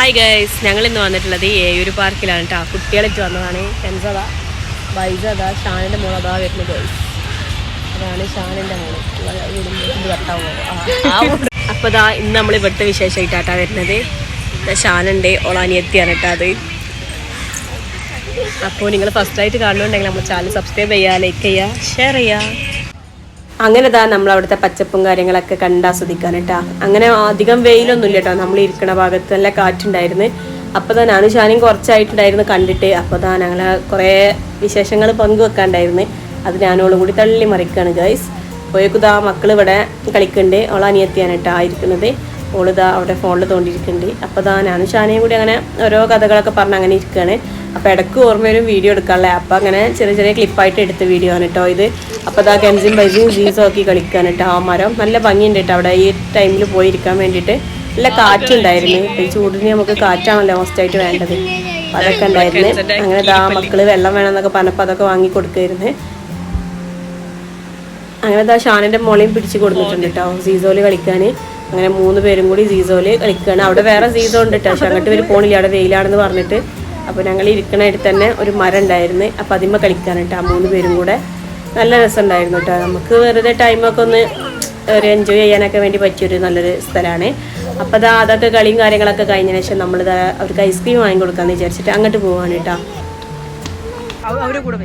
Hi guys ഞങ്ങൾ ഇന്ന് വന്നിട്ടുള്ളത് ഏയൂര് പാർക്കിലാണ് കേട്ടോ കുട്ടികളിട്ട് വന്നതാണ്. ഹെൻസദ വൈസദ ഷാനിന്റെ മോൾ അതാ വരുന്നത് ഗൈസ് അതാണ് ഷാനിന്റെ മോൾ. അപ്പോൾ ഇതാ ഇന്ന് നമ്മൾ ഇവിടുത്തെ വിശേഷമായിട്ടാട്ടാ വരുന്നത്. ഷാനുണ്ട്. ഒളാനിയെത്തിയാണ് കേട്ടോ അത്. അപ്പോൾ നിങ്ങൾ ഫസ്റ്റായിട്ട് കാണുന്നുണ്ടെങ്കിൽ നമ്മൾ ചാനൽ സബ്സ്ക്രൈബ് ചെയ്യുക ലൈക്ക് ചെയ്യുക ഷെയർ ചെയ്യുക അങ്ങനെ ഇതാ നമ്മൾ അവിടുത്തെ പച്ചപ്പും കാര്യങ്ങളൊക്കെ കണ്ടാസ്വദിക്കാൻ കേട്ടാ. അങ്ങനെ അധികം വെയിലൊന്നും ഇല്ല കേട്ടോ. നമ്മൾ ഇരിക്കണ ഭാഗത്ത് നല്ല കാറ്റുണ്ടായിരുന്നു. അപ്പോൾ തന്നെ ഞാനും ഷാനും കുറച്ചായിട്ടുണ്ടായിരുന്നു കണ്ടിട്ട്. അപ്പോൾ താ ഞങ്ങൾ കുറേ വിശേഷങ്ങൾ പങ്കുവെക്കാണ്ടായിരുന്നു. അത് ഞാനോളും കൂടി തള്ളി മറിക്കാണ് ഗൈസ് പോയേക്കുതാ മക്കൾ ഇവിടെ കളിക്കുന്നുണ്ട് ഓൾ അനിയത്തിയാണ് കേട്ടോ ഇരിക്കുന്നത് ഓളിതാ അവിടെ ഫോണിൽ തോണ്ടിയിരിക്കുന്നുണ്ട് അപ്പോൾ താ ഞാനും ഷാനയും കൂടി അങ്ങനെ ഓരോ കഥകളൊക്കെ പറഞ്ഞ് അങ്ങനെ ഇരിക്കുകയാണ് അപ്പോൾ ഇടയ്ക്ക് ഓർമ്മ വരും വീഡിയോ എടുക്കാനുള്ളത് അപ്പോൾ അങ്ങനെ ചെറിയ ചെറിയ ക്ലിപ്പായിട്ട് എടുത്ത വീഡിയോ ആണ് കേട്ടോ ഇത്. അപ്പോൾ അതാ കെൻസും ബൈസും ജീസും ഒക്കെ കളിക്കാൻ കേട്ടോ ആ മരം. നല്ല ഭംഗിയുണ്ട് കേട്ടോ അവിടെ. ഈ ടൈമിൽ പോയിരിക്കാൻ വേണ്ടിയിട്ട്. നല്ല കാറ്റുണ്ടായിരുന്നു. ഈ ചൂടിന് നമുക്ക് കാറ്റാണല്ലോ മോസ്റ്റായിട്ട് വേണ്ടത്. അതൊക്കെ ഉണ്ടായിരുന്നു. അങ്ങനെ ദാ മക്കൾ വെള്ളം വേണമെന്നൊക്കെ പറഞ്ഞപ്പോൾ അതൊക്കെ വാങ്ങി കൊടുക്കായിരുന്നു. അങ്ങനെ ദാ ഷാനിന്റെ മോളെയും പിടിച്ച് കൊടുത്തിട്ടുണ്ട് കേട്ടോ സീസോൽ കളിക്കാൻ അങ്ങനെ മൂന്ന് പേരും കൂടി സീസോൽ കളിക്കുകയാണ് അവിടെ വേറെ സീസോ ഉണ്ട് കേട്ടോ പക്ഷെ അങ്ങോട്ട് ഇവർ പോണില്ല. അവിടെ വെയിലാണെന്ന് പറഞ്ഞിട്ട് അപ്പോൾ ഞങ്ങൾ ഇരിക്കണ അടുത്ത് തന്നെ ഒരു മരം ഉണ്ടായിരുന്നു. അപ്പോൾ അതിമ്മ കളിക്കാൻ കേട്ടോ ആ മൂന്ന് പേരും കൂടെ. നല്ല രസമുണ്ടായിരുന്നു കേട്ടോ. നമുക്ക് വെറുതെ ടൈമൊക്കെ ഒന്ന് ഒരു എൻജോയ് ചെയ്യാനൊക്കെ വേണ്ടി പറ്റിയൊരു നല്ലൊരു സ്ഥലമാണ്. അപ്പോൾ അതാ അതൊക്കെ കളിയും കാര്യങ്ങളൊക്കെ കഴിഞ്ഞതിന് ശേഷം നമ്മൾ അവർക്ക് ഐസ്ക്രീം വാങ്ങി കൊടുക്കാമെന്ന് വിചാരിച്ചിട്ട് അങ്ങോട്ട് പോവാണ് കേട്ടോ. അവരെ കൂടെ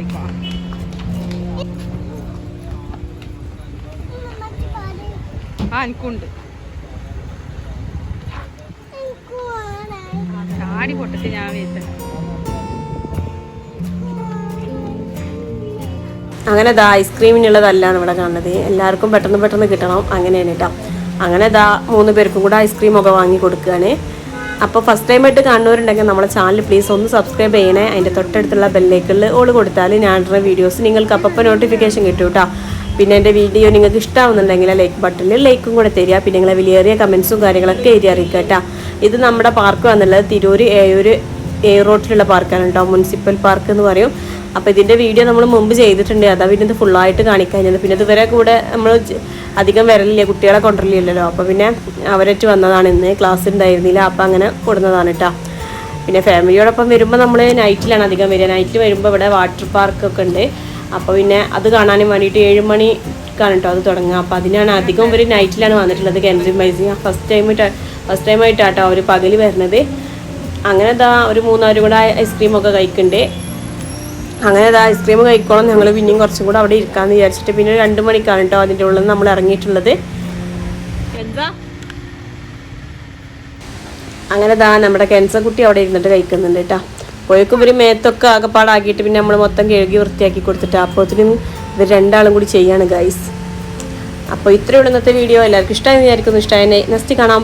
ആ എനിക്കുണ്ട്. ചാടി പൊട്ടിച്ച് ഞാൻ വീട്ടിൽ അങ്ങനെ ദാ ഐസ്ക്രീമിനുള്ളതല്ലാണ് ഇവിടെ കാണുന്നത്. എല്ലാവർക്കും പെട്ടെന്ന് പെട്ടെന്ന് കിട്ടണം. അങ്ങനെയാണ് കേട്ടോ അങ്ങനെ ദാ മൂന്ന് പേർക്കും കൂടെ ഐസ്ക്രീം ഒക്കെ വാങ്ങി കൊടുക്കുകയാണ് അപ്പോൾ ഫസ്റ്റ് ടൈം ആയിട്ട് കാണുന്നവരുണ്ടെങ്കിൽ നമ്മുടെ ചാനൽ പ്ലീസ് ഒന്ന് സബ്സ്ക്രൈബ് ചെയ്യണേ. അതിന്റെ തൊട്ടടുത്തുള്ള ബെല്ലേക്കുള്ളിൽ ഓൾ കൊടുത്താൽ ഞാൻ ഇടുന്ന വീഡിയോസ് നിങ്ങൾക്ക് അപ്പം നോട്ടിഫിക്കേഷൻ കിട്ടും കേട്ടോ പിന്നെ എന്റെ വീഡിയോ നിങ്ങൾക്ക് ഇഷ്ടമാവുന്നുണ്ടെങ്കിൽ ലൈക്ക് ബട്ടണിൽ ലൈക്കും കൂടെ തരിക. പിന്നെ നിങ്ങളെ വലിയേറിയ കമൻസും കാര്യങ്ങളൊക്കെ എഴുതി അറിയിക്കുക കേട്ടോ ഇത് നമ്മുടെ പാർക്ക് വന്നുള്ളത് തിരൂർ ഏയൂര് എയർ റോട്ടിലുള്ള പാർക്കാണ് കേട്ടോ മുനിസിപ്പൽ പാർക്ക് എന്ന് പറയും. അപ്പോൾ ഇതിന്റെ വീഡിയോ നമ്മൾ മുമ്പ് ചെയ്തിട്ടുണ്ട്. അതാ പിന്നെ ഇത് ഫുള്ളായിട്ട് കാണിക്കാൻ പിന്നെ ഇതുവരെ കൂടെ നമ്മൾ അധികം വരലില്ല. കുട്ടികളെ കൊണ്ടുവരില്ലല്ലോ അപ്പോൾ പിന്നെ അവരേറ്റ് വന്നതാണ്. ഇന്ന് ക്ലാസ് ഉണ്ടായിരുന്നില്ല അപ്പോൾ അങ്ങനെ കൊടുന്നതാണ് കേട്ടോ പിന്നെ ഫാമിലിയോടൊപ്പം വരുമ്പോൾ നമ്മൾ നൈറ്റിലാണ് അധികം വരിക. നൈറ്റ് വരുമ്പോൾ ഇവിടെ വാട്ടർ പാർക്കൊക്കെ ഉണ്ട്. അപ്പോൾ പിന്നെ അത് കാണാനും വേണ്ടിയിട്ട് ഏഴ് മണിക്കാണ് കേട്ടോ അത് തുടങ്ങുക. അപ്പോൾ അതിനാണ് അധികം ഒരു നൈറ്റിലാണ് വന്നിട്ടുള്ളത്. കെൻസിൻ മൈസി ഫസ്റ്റ് ടൈം ഫസ്റ്റ് ടൈമായിട്ടാട്ടോ അവർ പകൽ വരുന്നത്. അങ്ങനെ ഇതാ ഒരു മൂന്നാൽ കൂടെ ഐസ്ക്രീമൊക്കെ കഴിക്കുന്നുണ്ട് അങ്ങനെ അത് ഐസ്ക്രീം കഴിക്കണം ഞങ്ങൾ പിന്നെയും കുറച്ചും കൂടെ അവിടെ ഇരിക്കാന്ന് വിചാരിച്ചിട്ട് പിന്നെ രണ്ട് മണിക്കാണ് കേട്ടോ അതിന്റെ ഉള്ളിൽ നമ്മൾ ഇറങ്ങിയിട്ടുള്ളത്. എന്താ? അങ്ങനെ ദാ നമ്മുടെ കെൻസ കുട്ടി അവിടെ ഇരുന്നിട്ട് കഴിക്കുന്നുണ്ട് കേട്ടോ. പോയേക്കും ഇവർ മേത്തൊക്കെ ആകെപ്പാടാക്കിയിട്ട് പിന്നെ നമ്മൾ മൊത്തം കഴുകി വൃത്തിയാക്കി കൊടുത്തിട്ട് അപ്പോഴത്തേനും ഇവർ രണ്ടാളും കൂടി ചെയ്യാണ് ഗൈസ് അപ്പോൾ ഇത്രയുള്ള ഇന്നത്തെ വീഡിയോ എല്ലാവർക്കും ഇഷ്ടമായി വിചാരിക്കുന്നു. ഇഷ്ടമായി നെക്സ്റ്റ് കാണാം.